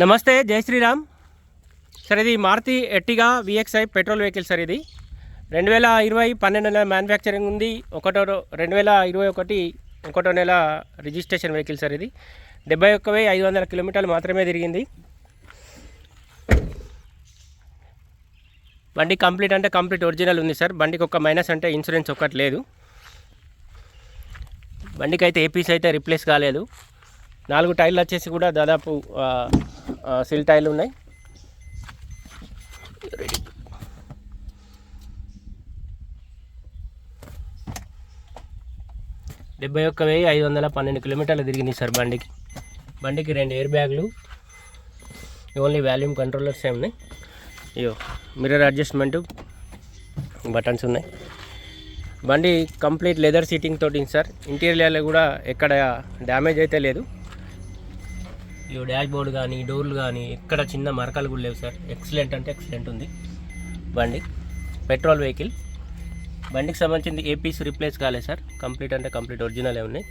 నమస్తే జై శ్రీరామ్. సార్ ఇది Maruti Ertiga VXI petrol vehicle sir ఇది రెండు వేల ఇరవై పన్నెండు నెల మ్యానుఫ్యాక్చరింగ్ ఉంది. ఒకటో రెండు వేల ఇరవై ఒకటి ఒకటో నెల రిజిస్ట్రేషన్ వెహికల్ సార్ ఇది డెబ్బై ఒక్క వెయ్యి ఐదు వందల కిలోమీటర్లు మాత్రమే తిరిగింది. బండి కంప్లీట్ అంటే కంప్లీట్ ఒరిజినల్ ఉంది సార్. బండికి ఒక మైనస్ అంటే ఇన్సూరెన్స్ ఒక్కటి లేదు. బండికి అయితే ఏపీస్ అయితే రిప్లేస్ కాలేదు. నాలుగు టైర్లు వచ్చేసి కూడా దాదాపు సిల్ టైర్లు ఉన్నాయి. డెబ్బై ఒక్క వెయ్యి ఐదు వందల పన్నెండు కిలోమీటర్లు తిరిగింది సార్ బండికి. బండికి రెండు ఎయిర్ బ్యాగులు ఓన్లీ వాల్యూమ్ కంట్రోలర్స్ ఏ ఉన్నాయి. అయ్యో మిర్రర్ అడ్జస్ట్మెంట్ బటన్స్ ఉన్నాయి. బండి కంప్లీట్ లెదర్ సీటింగ్ తోటి ఉంది సార్. ఇంటీరియర్లో కూడా ఎక్కడ డ్యామేజ్ అయితే లేదు. డాష్ బోర్డ్ కానీ డోర్లు కానీ ఎక్కడ చిన్న మరకలు కూడా లేవు సార్. ఎక్సలెంట్ అంటే ఎక్సలెంట్ ఉంది. బండి పెట్రోల్ వెహికల్ బండికి సంబంధించింది ఏ పీస్ రిప్లేస్ కాలేదు సార్. కంప్లీట్ అంటే కంప్లీట్ ఒరిజినలే ఉన్నాయి.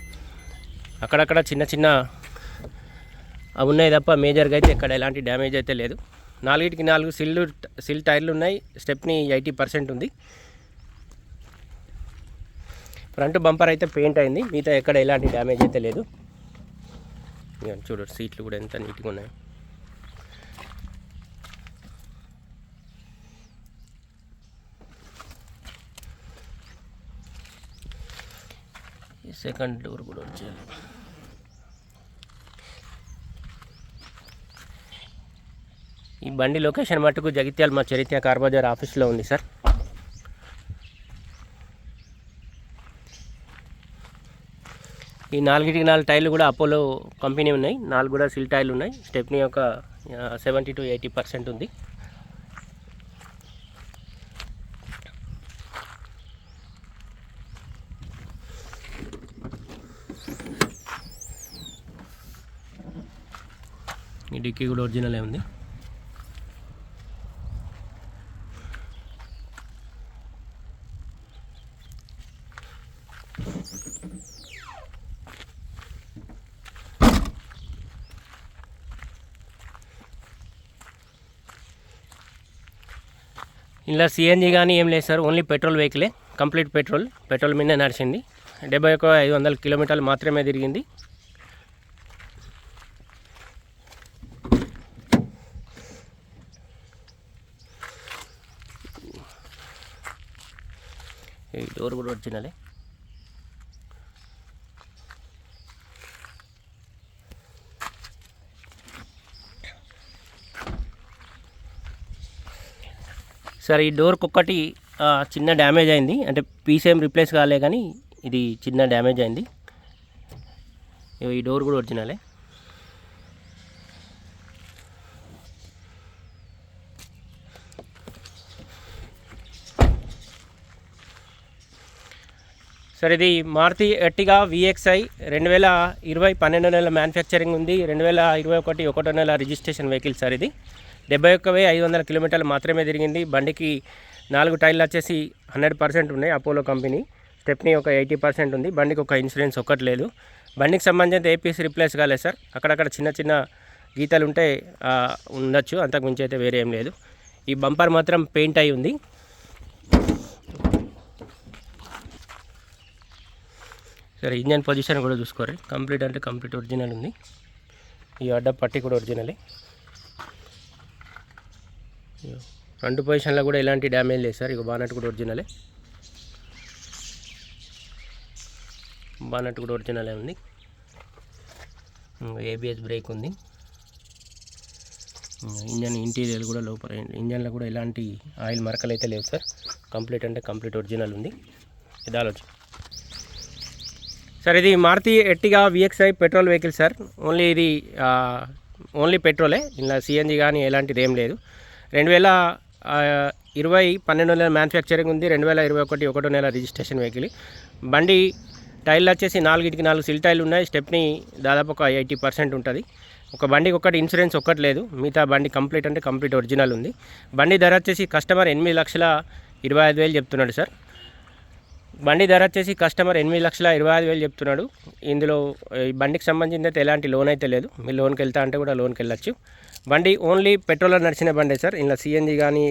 అక్కడక్కడ చిన్న చిన్న అవి ఉన్నాయి తప్ప మేజర్గా అయితే ఎక్కడ ఎలాంటి డ్యామేజ్ అయితే లేదు. నాలుగిటికి నాలుగు సిల్లు సిల్ టైర్లు ఉన్నాయి. స్టెప్ని ఎయిటీ పర్సెంట్ ఉంది. ఫ్రంట్ బంపర్ అయితే పెయింట్ అయింది. మిగతా ఎక్కడ ఎలాంటి డ్యామేజ్ అయితే లేదు. ఇక సీట్లు కూడా ఎంత నీట్గా ఉన్నాయి. ఈ సెకండ్ డోర్ కూడా వచ్చేయాలి. ఈ బండి లొకేషన్ మటుకు జగిత్యాల మా చరిత్ర కార్ బజార్ ఆఫీస్లో ఉంది సార్ ఈ నాలుగిటికి నాలుగు టైర్లు కూడా అపోలో కంపెనీ ఉన్నాయి. నాలుగు కూడా సిల్ టైర్లు ఉన్నాయి. స్టెప్నీ ఒక సెవెంటీ టు ఎయిటీ పర్సెంట్ ఉంది. ఈ డిక్కీ కూడా ఒరిజినలే ఉంది. ఇలా సిఎన్జి కానీ ఏం లేదు సార్ ఓన్లీ పెట్రోల్ వెహికలే కంప్లీట్ పెట్రోల్ పెట్రోల్ మీదే నడిచింది. డెబ్బై ఒక ఐదు వందల కిలోమీటర్లు మాత్రమే తిరిగింది. ఈ డోర్ కూడా ఒరిజినలే. సార్ ఈ డోర్కి ఒక్కటి చిన్న డ్యామేజ్ అయింది. అంటే పీస్ ఏం రిప్లేస్ కాలే కానీ ఇది చిన్న డ్యామేజ్ అయింది. ఈ డోర్ కూడా ఒరిజినలే. సార్ ఇది మారుతి ఎట్టిగా విఎక్స్ఐ రెండు వేల ఇరవై పన్నెండు నెలల మ్యానుఫ్యాక్చరింగ్ ఉంది. రెండు వేల ఇరవై ఒకటి ఒకటో నెల రిజిస్ట్రేషన్ వెహికల్ సార్ ఇది. డెబ్బై ఒక్క వెయ్యి ఐదు వందల కిలోమీటర్లు మాత్రమే తిరిగింది. బండికి నాలుగు టైర్లు వచ్చేసి హండ్రెడ్ పర్సెంట్ ఉన్నాయి. అపోలో కంపెనీ స్టెప్నీ ఒక ఎయిటీ పర్సెంట్ ఉంది. బండికి ఒక ఇన్సూరెన్స్ ఒక్కటి లేదు. బండికి సంబంధించిన ఏపీఎస్ రిప్లేస్ కాలేదు సార్. అక్కడక్కడ చిన్న చిన్న గీతలు ఉంటే ఉండొచ్చు. అంతకుమించి అయితే వేరే ఏం లేదు. ఈ బంపర్ మాత్రం పెయింట్ అయి ఉంది. సరే ఇంజన్ పొజిషన్ కూడా చూసుకోరు కంప్లీట్ అంటే కంప్లీట్ ఒరిజినల్ ఉంది. ఈ అడ్డ పట్టి కూడా ఒరిజినలే. రెండు ఫ్రంట్ పొజిషన్లో కూడా ఎలాంటి డ్యామేజ్ లేదు సార్. ఇక బానట్ కూడా ఒరిజినలే. బానట్ కూడా ఒరిజినలే ఉంది. ఏబిఎస్ బ్రేక్ ఉంది. ఇంజన్ ఇంటీరియర్ కూడా లోపల ఇంజన్లో కూడా ఎలాంటి ఆయిల్ మరకలు అయితే లేవు సార్. కంప్లీట్ అంటే కంప్లీట్ ఒరిజినల్ ఉంది. ఇది ఆలోచన. సార్ ఇది Maruti Ertiga VXi petrol vehicle sir. Only ఇది ఓన్లీ పెట్రోలే. ఇలా సిఎన్జి కానీ ఎలాంటిది ఏం లేదు. రెండు వేల ఇరవై పన్నెండు నెలల మ్యానుఫ్యాక్చరింగ్ ఉంది రెండు వేల ఇరవై ఒకటి ఒకటో నెల రిజిస్ట్రేషన్ వెహికల్. బండి టైర్లు వచ్చేసి నాలుగిటికి నాలుగు సిల్ టైర్లు ఉన్నాయి స్టెప్ని దాదాపు ఒక ఎయిటీ పర్సెంట్ ఉంటుంది. ఒక బండికి ఒక్కటి ఇన్సూరెన్స్ ఒక్కటి లేదు మిగతా బండి కంప్లీట్ అంటే కంప్లీట్ ఒరిజినల్ ఉంది. బండి ధర వచ్చేసి కస్టమర్ ఎనిమిది లక్షల ఇరవై ఐదు వేలు చెప్తున్నాడు సార్. బండి ధర వచ్చేసి కస్టమర్ ఎనిమిది లక్షల ఇరవై ఐదు వేలు చెప్తున్నాడు. ఇందులో ఈ బండికి సంబంధించి అయితే ఎలాంటి లోన్ అయితే లేదు. మీరు లోన్కి వెళ్తా అంటే కూడా లోన్కి వెళ్ళచ్చు. బండి ఓన్లీ పెట్రోల్ నడిచిన బండే సార్. ఇందులో సిఎన్జి కానీ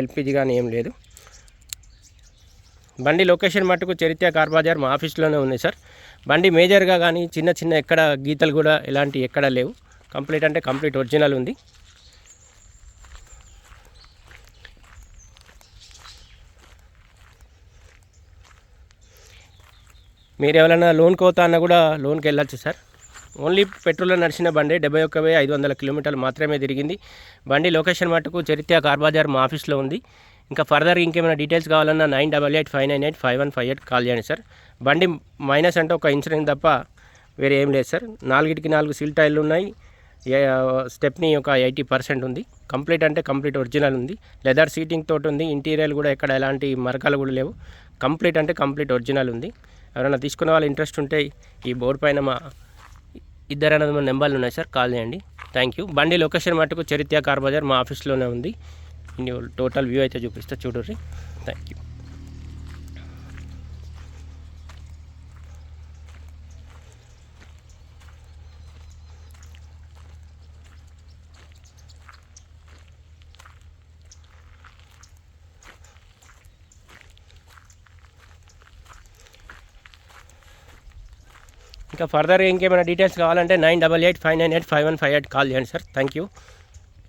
ఎల్పిజి కానీ ఏం లేదు. బండి లొకేషన్ మట్టుకు చరిత్ర కార్ బజార్ మా ఆఫీస్లోనే ఉంది సార్. బండి మేజర్గా కానీ చిన్న చిన్న ఎక్కడ గీతలు కూడా ఎలాంటి ఎక్కడ లేవు. కంప్లీట్ అంటే కంప్లీట్ ఒరిజినల్ ఉంది. మీరు ఎవరైనా లోన్ కోతా అన్నా కూడా లోన్కి వెళ్ళచ్చు సార్. ఓన్లీ పెట్రోల్లో నడిచిన బండి డెబ్బై ఒక్క వెయ్యి ఐదు వందల కిలోమీటర్లు మాత్రమే తిరిగింది. బండి లొకేషన్ మటుకు చరిత్ర కార్ బజార్ మా ఆఫీస్లో ఉంది. ఇంకా ఫర్దర్ ఇంకేమైనా డీటెయిల్స్ కావాలన్నా nine double eight five nine eight five one five eight call చేయండి సార్. బండి మైనస్ అంటే ఒక ఇన్సూరెన్స్ తప్ప వేరే ఏం లేదు సార్. నాలుగిటికి నాలుగు సీల్ టైర్లు ఉన్నాయి. స్టెప్ని ఒక ఎయిటీ పర్సెంట్ ఉంది. కంప్లీట్ అంటే కంప్లీట్ ఒరిజినల్ ఉంది. లెదర్ సీటింగ్ తోటి ఉంది. ఇంటీరియర్ కూడా ఎక్కడ ఎలాంటి మరకలు కూడా లేవు. కంప్లీట్ అంటే కంప్లీట్ ఒరిజినల్ ఉంది. ఎవరైనా తీసుకునే వాళ్ళు ఇంట్రెస్ట్ ఉంటే ఈ బోర్డు పైన మా ఇద్దరు అనేది మా నెంబర్లు ఉన్నాయి సార్. కాల్ చేయండి. థ్యాంక్ యూ బండి లొకేషన్ మటుకు చరిత్ర కార్ బజార్ మా ఆఫీస్లోనే ఉంది. టోటల్ వ్యూ అయితే చూపిస్తా చూడర్రి. థ్యాంక్ యూ ఇంకా ఫర్దర్ ఇంకేమైనా డీటెయిల్స్ కావాలంటే nine double eight five nine eight five one five eight call చేయండి సార్ థ్యాంక్ యూ